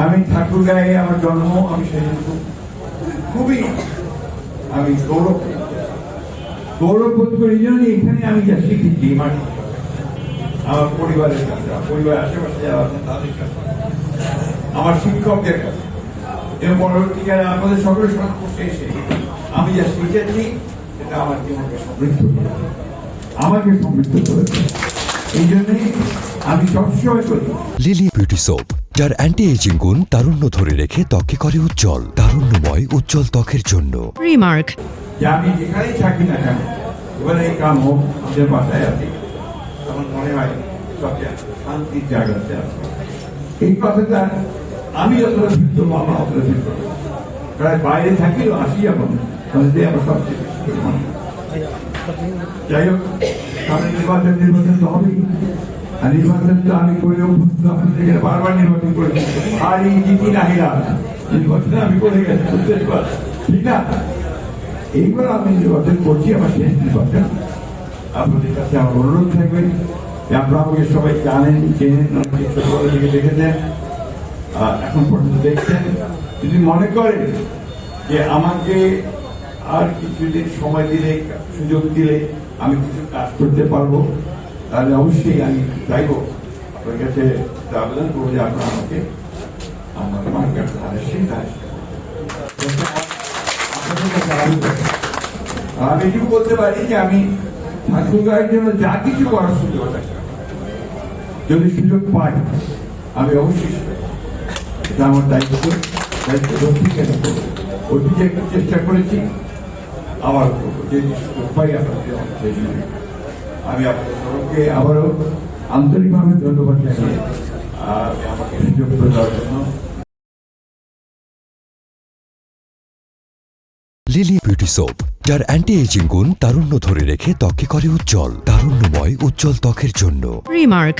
আমি ঠাকুর গায়ে আমার জন্ম, আমি খুব- খুবই আমি গৌরব গৌরব বোধ করি জন্য এখানে আমি যা শিখেছি মাটি আমার পরিবারের কাছে, আমার পরিবারের আশেপাশে যারা আছেন তাদের কাছে, আমার শিক্ষকদের কাছে। এবং পরবর্তীকালে আমাদের সকলের সংস্পর্শে এসে আমি যা শিখেছি, সেটা আমার জীবনকে সমৃদ্ধ করেছে আমাকে সমৃদ্ধ করেছে এই জন্যই আমি সবসময় করি লিলি বিউটি সোপ যার অ্যান্টি এজিং গুণ তারুণ্য ধরে রেখে ত্বকে করে উজ্জ্বল তারুণ্যময় উজ্জ্বল ত্বকের জন্য. যে আমি যেখানেই থাকি না কেন এবারে এই কাম হোক আমাদের বাসায় আছি। তখন মনে হয় শান্তির জায়গাতে আছে। এই কথাটা আমি যতটা আমার অতটা প্রায় বাইরে থাকিও আসি এখন তাহলে আমার সবচেয়ে। যাই হোক সামনে নির্বাচন নির্বাচন তো হবেই। আর নির্বাচন তো আমি করে বারবার নির্বাচন করেছি আর এই জিতি নাহিরা নির্বাচনে আমি করে গেছি ঠিক না? এইবার আমি নির্বাচন করছি, আমার শেষ নির্বাচন। আপনাদের কাছে আমার অনুরোধ থাকবে যে আপনারা আমাকে সবাই জানেন, চেনেন অনেকে ছোটবেলা থেকে দেখেছেন। এখন পর্যন্ত দেখছেন। যদি মনে করেন যে আমাকে আর কিছুদিন সময় দিলে, সুযোগ দিলে আমি কিছু কাজ করতে পারব তাহলে অবশ্যই আমি চাইব আপনার কাছে আবেদন করব যে আপনারা আমাকে আমার সেই ধারে কাছে আমি এটুকু বলতে পারি যে আমি ঠাকুর গায়ের জন্য যা কিছু করার সুযোগ যদি সুযোগ পাই, আমি অবশ্যই এটা আমার দায়িত্ব দায়িত্ব অতীতে একটু চেষ্টা করেছি, আবার করব। যদি সুযোগ পাই আপনাদের আমি আপনাদের সবাইকে আবারও আন্তরিকভাবে ধন্যবাদ জানিয়ে আর আমাকে সুযোগ করে দেওয়ার জন্য লিলি বিউটি সোপ যার অ্যান্টি এজিং গুণ তারুণ্য ধরে রেখে ত্বকে করে উজ্জ্বল তারুণ্যময় উজ্জ্বল ত্বকের জন্য Remark.